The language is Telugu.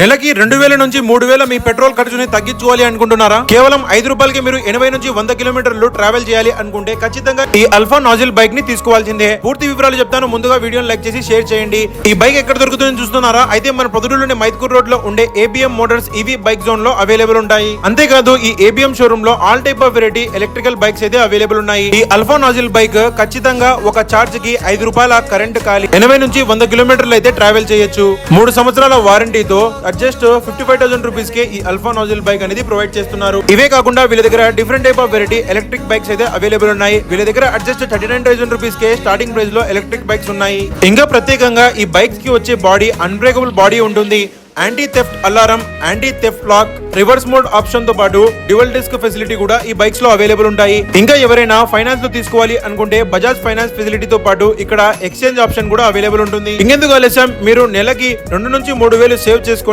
నెలకి రెండు వేల నుంచి మూడు వేల మీ పెట్రోల్ ఖర్చుని తగ్గించుకోవాలి అనుకుంటున్నారా? కేవలం ఐదు రూపాయలకి మీరు ఎనభై నుంచి వంద కిలోమీటర్లు ట్రావెల్ చేయాలి అనుకుంటే ఖచ్చితంగా ఈ అల్ఫా నాజిల్ బైక్ని తీసుకోవాల్సిందే. పూర్తి వివరాలు చెప్తాను ముందుగా వీడియోని లైక్ చేసి షేర్ చేయండి. ఈ బైక్ ఎక్కడ దొరుకుతుందని చూస్తున్నారా? అయితే మన పొదుడులోని మైత్కూర్ రోడ్లో ఉండే ఏబిఎం మోటార్స్ ఈవీ బైక్ జోన్లో అవైలబుల్ ఉంటాయి. అంతేకాదు ఈ ABM షోరూమ్లో all type of variety electrical bikes అయితే అవైలబుల్ ఉన్నాయి. ఈ అల్ఫా నాజిల్ బైక్ ఖచ్చితంగా ఒక చార్జ్కి ఐదు రూపాయల కరెంట్ కాలి ఎనభై నుంచి వంద కిలోమీటర్లు అయితే ట్రావెల్ చేయొచ్చు. మూడు సంవత్సరాల వారంటీతో అడ్జస్ట్ ఫిఫ్టీ ఫైవ్ థౌసండ్ రూపీస్కి ఈ అల్ఫా నాజిల్ బైక్ అనేది ప్రొవైడ్ చేస్తున్నారు. ఇవే కాకుండా వీళ్ళ దగ్గర different type of variety electric bikes అయితే అవైలబుల్ ఉన్నాయి. వీళ్ళ దగ్గర adjust thirty nine thousand rupees కే స్టార్టింగ్ ప్రైస్లో ఎలక్ట్రిక్ బైక్స్ ఉన్నాయి. ఇంకా ప్రత్యేకంగా ఈ బైక్స్కి వచ్చే బాడీ అన్బ్రేకబుల్ బాడీ ఉంటుంది. Anti theft alarm anti theft lock reverse mode ఆప్షన్తో పాటు డ్యువల్ డిస్క్ ఫెసిలిటీ కూడా ఈ బైక్స్లో అవైలబుల్ ఉంటాయి. ఇంకా ఎవరైనా ఫైనాన్స్లో తీసుకోవాలి అనుకుంటే బజాజ్ ఫైనాన్స్ ఫెసిలిటీతో పాటు ఇక్కడ ఎక్స్చేంజ్ ఆప్షన్ కూడా అవైలబుల్ ఉంటుంది. ఇంకెందుకు ఆలస్యం? మీరు నెలకి రెండు నుంచి మూడు వేలు సేవ్ చేసుకొని